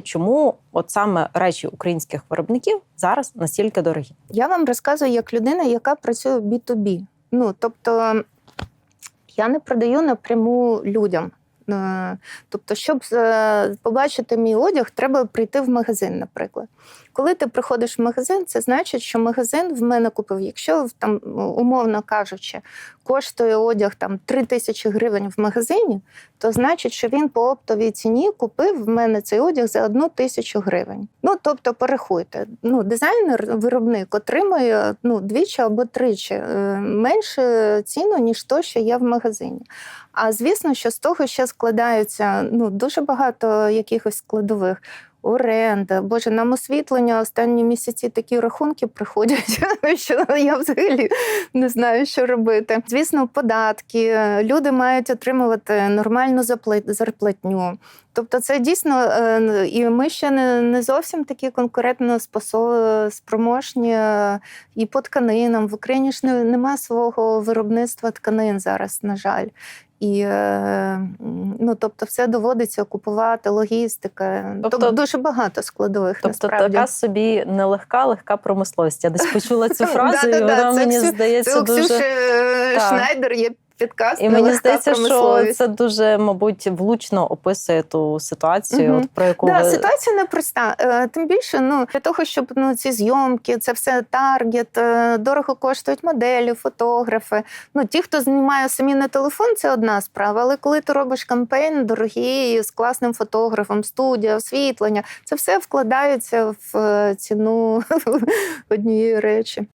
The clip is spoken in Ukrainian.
чому от саме речі українських виробників зараз настільки дорогі. Я вам розказую як людина, яка працює в B2B. Ну, тобто я не продаю напряму людям. Е, Тобто, щоб е, побачити мій одяг, треба прийти в магазин, наприклад. Коли ти приходиш в магазин, це значить, що магазин в мене купив. Якщо там, умовно кажучи, коштує одяг там 3 тисячі гривень в магазині, то значить, що він по оптовій ціні купив в мене цей одяг за одну тисячу гривень. Ну тобто, перерахуйте. Ну, дизайнер, виробник отримує ну, двічі або тричі е, менше ціну, ніж то, що є в магазині. А звісно, що з того ще складаються ну, дуже багато якихось складових. Оренда, боже, нам освітлення останні місяці такі рахунки приходять, що я взагалі не знаю, що робити. Звісно, податки. Люди мають отримувати нормальну зарплатню. Тобто, це дійсно, е, і ми ще не, зовсім такі конкурентно спроможні е, і по тканинам. В Україні ж не- нема свого виробництва тканин зараз, на жаль. І е, ну, тобто, все доводиться купувати, логістика. Тобто- Тобто, дуже багато складових Тобто насправді. така собі нелегка, легка промисловість. Я десь почула цю фразу, і вона мені здається дуже. Е. Шнайдер є підкаст. І мені здається, що це дуже, мабуть, влучно описує ту ситуацію, Мгм. от, про яку Да, ви ситуація непроста. Е, Тим більше, ну для того, щоб ну ці зйомки, це все таргет, е, дорого коштують моделі, фотографи. Ну ті, хто знімає самі на телефон, це одна справа. Але коли ти робиш кампейн дорогий з класним фотографом, студія, освітлення, це все вкладається в е, ціну однієї речі.